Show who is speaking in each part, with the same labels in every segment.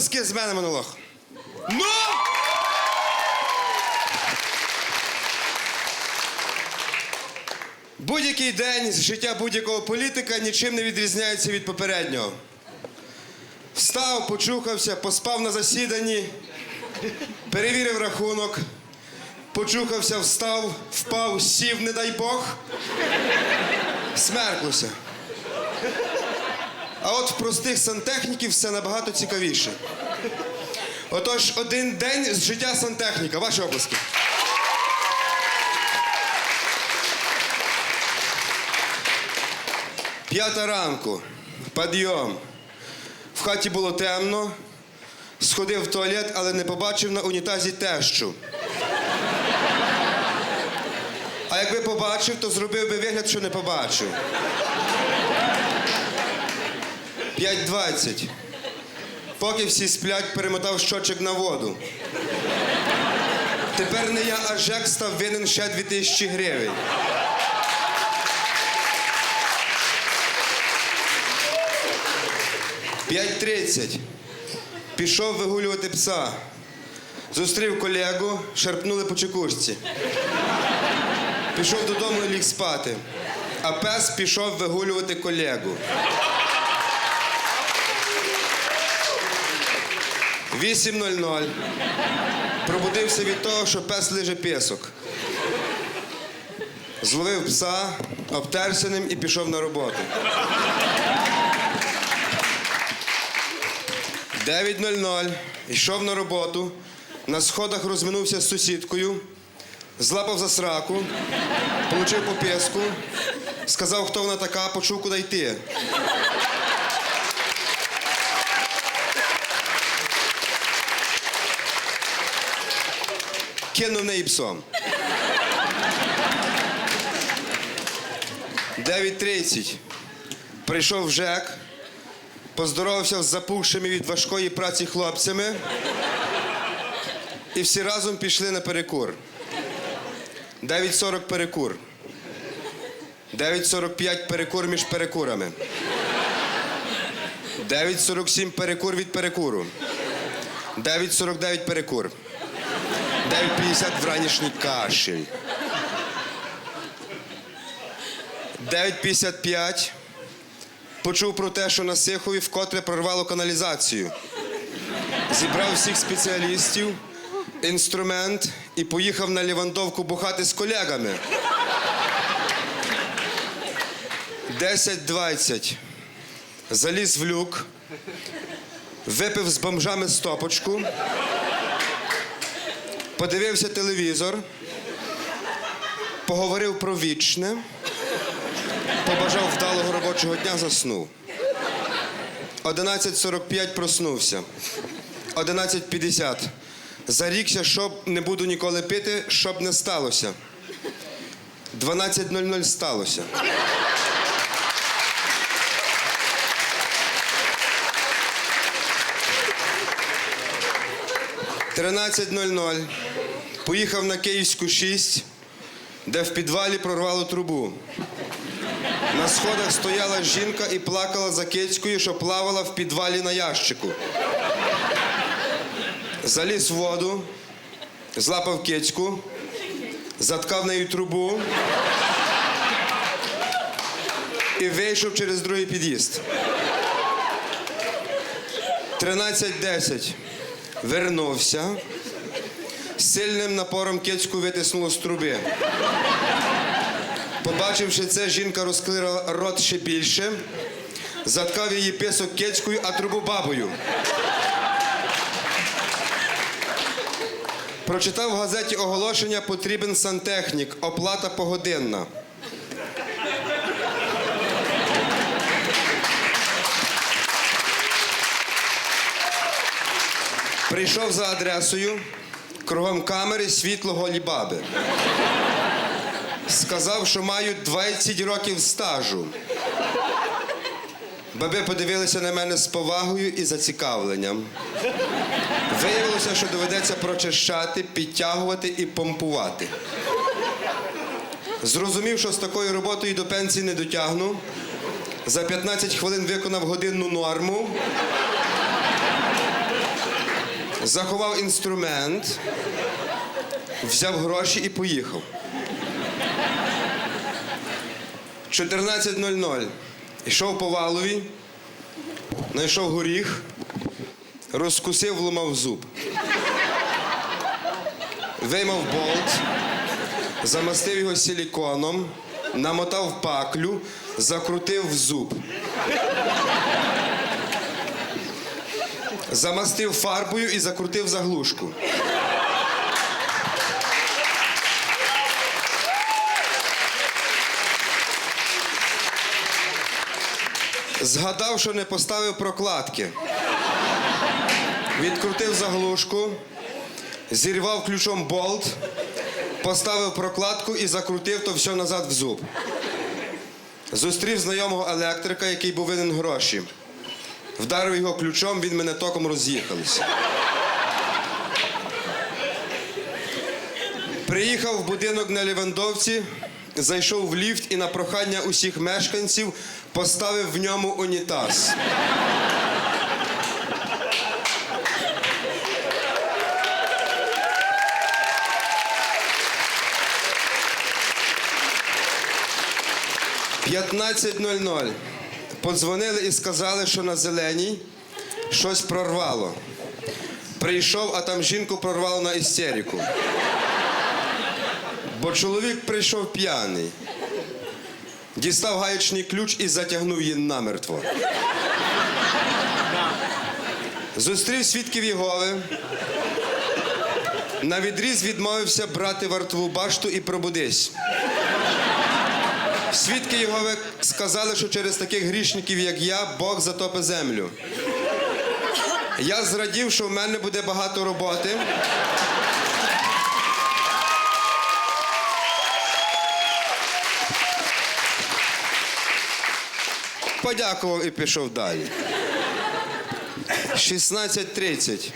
Speaker 1: оплески з мене монолог. Ну! Будь-який день з життя будь-якого політика нічим не відрізняється від попереднього. Встав, почухався, поспав на засіданні, перевірив рахунок, почухався, встав, впав, сів, не дай Бог, смерклося. А от в простих сантехніків все набагато цікавіше. Отож, один день з життя сантехніка. Ваші обласки. П'ята ранку. Підйом. В хаті було темно. Сходив в туалет, але не побачив на унітазі тещу. А якби побачив, то зробив би вигляд, що не побачив. 5.20. Поки всі сплять, перемотав щочок на воду. Тепер не я, а Жек став винен ще 2000 гривень. П'ять тридцять. Пішов вигулювати пса. Зустрів колегу, шарпнули по чекушці. Пішов додому і ліг спати. А пес пішов вигулювати колегу. 8.00. Пробудився від того, що пес лиже пісок. Зловив пса, обтерся ним і пішов на роботу. 9.00. Йшов на роботу. На сходах розминувся з сусідкою, злапав за сраку, получив по піску, сказав, хто вона така, почув, куди йти. Кинув неї псом. 9.30. Прийшов Жек, поздоровався з запухшими від важкої праці хлопцями. І всі разом пішли на перекур. 9.40 перекур. 9.45 перекур між перекурами. 9.47 перекур від перекуру. 9.49 перекур. 9.50 вранішній кашель. 9.55 почув про те, що на Сихові вкотре прорвало каналізацію. Зібрав всіх спеціалістів, інструмент і поїхав на Лівандовку бухати з колегами. 10.20 заліз в люк, випив з бомжами стопочку, подивився телевізор, поговорив про вічне, побажав вдалого робочого дня, заснув. 11.45 проснувся. 11.50. Зарікся, що не буду ніколи пити, щоб не сталося. 12.00 сталося. Тринадцять нуль ноль. Поїхав на Київську 6, де в підвалі прорвало трубу. На сходах стояла жінка і плакала за кицькою, що плавала в підвалі на ящику. Заліз в воду, злапав кицьку, заткав нею трубу і вийшов через другий під'їзд. 13.10. Вернувся. Сильним напором кицьку витиснуло з труби. Побачивши це, жінка розкрила рот ще більше, заткав її писок кицькою, а трубу бабою. Прочитав в газеті оголошення потрібен сантехнік, оплата погодинна. Прийшов за адресою, кругом камери світло голі. Сказав, що маю 20 років стажу. Баби подивилися на мене з повагою і зацікавленням. Виявилося, що доведеться прочищати, підтягувати і помпувати. Зрозумів, що з такою роботою до пенсії не дотягну. За 15 хвилин виконав годинну норму. Заховав інструмент, взяв гроші і поїхав. 14.00. Йшов по валові, знайшов горіх, розкусив, вломав зуб. Виймав болт, замастив його силіконом, намотав паклю, закрутив в зуб. Замастив фарбою і закрутив заглушку. Згадав, що не поставив прокладки. Відкрутив заглушку, зірвав ключом болт, поставив прокладку і закрутив то все назад в зуб. Зустрів знайомого електрика, який був винен гроші. Вдарив його ключом, він мене током роз'їхався. Приїхав в будинок на Лівандовці, зайшов в ліфт і на прохання усіх мешканців поставив в ньому унітаз. «15.00. Подзвонили і сказали, що на зеленій щось прорвало. Прийшов, а там жінку прорвало на істерику. Бо чоловік прийшов п'яний. Дістав гаєчний ключ і затягнув її намертво. Зустрів свідків Єгови. На відріз відмовився брати вартову башту і пробудись. Свідки Єгови сказали, що через таких грішників, як я, Бог затопить землю. Я зрадів, що в мене буде багато роботи. Подякував і пішов далі. 16.30.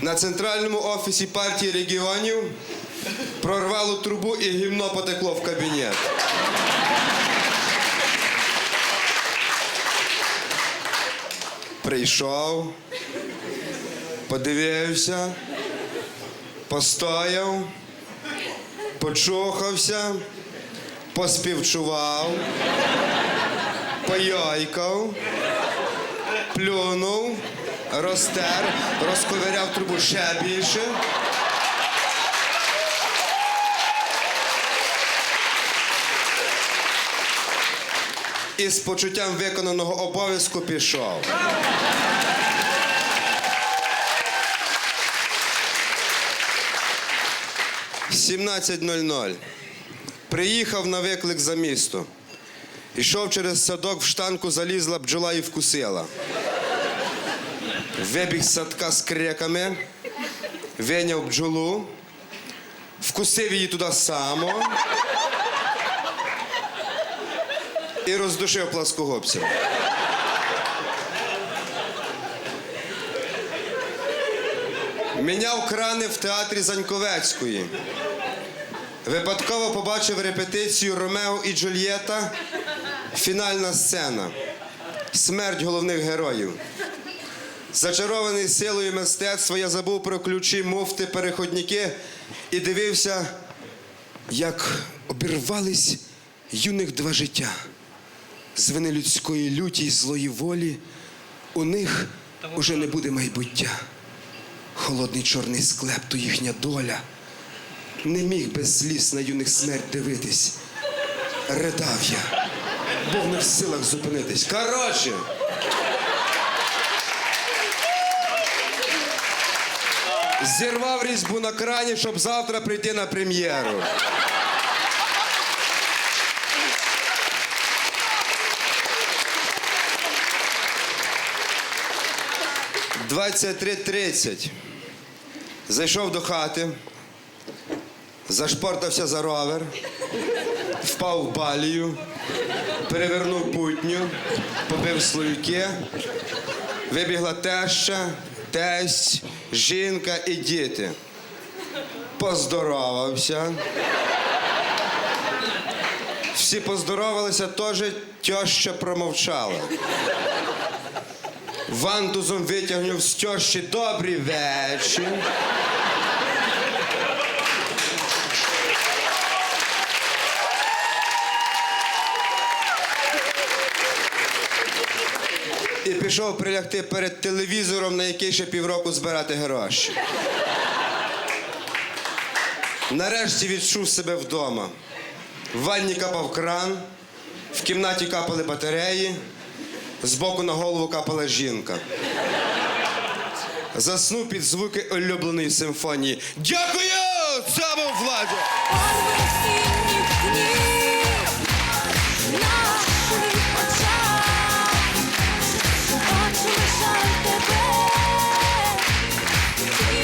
Speaker 1: На центральному офісі партії регіонів прорвало трубу і гімно потекло в кабінет. Прийшов, подивився, постояв, почухався, поспівчував, пояйкав, плюнув, розтер, розковиряв трубу ще більше. І з почуттям виконаного обов'язку пішов. Сімнадцять. Приїхав на виклик за місто. Ішов через садок, в штанку залізла бджола і вкусила. Вибіг з садка з криками, виняв бджолу, вкусив її туди само і роздушив пласкогубцем. Міняв крани в театрі Заньковецької. Випадково побачив репетицію Ромео і Джульєта. Фінальна сцена. Смерть головних героїв. Зачарований силою мистецтва, я забув про ключі, муфти, переходники і дивився, як обірвались юних два життя. З вини людської люті й злої волі у них уже не буде майбуття. Холодний чорний склеп то їхня доля. Не міг без сліз на юних смерть дивитись. Ридав я, був не в силах зупинитись. Коротше. Зірвав різьбу на крані, щоб завтра прийти на прем'єру. Двадцять три тридцять. Зайшов до хати, зашпортався за ровер, впав в балію, перевернув путню, побив слоїки, вибігла теща, тесть, жінка і діти. Поздоровався. Всі поздоровалися, теж теща промовчала. Вантузом витягнув з тьощі добрий вечір. І пішов прилягти перед телевізором, на який ще півроку збирати гроші. Нарешті відчув себе вдома. В ванні капав кран, в кімнаті капали батареї, збоку на голову капала жінка. засну під звуки улюбленої симфонії. Дякую! Це був Владі!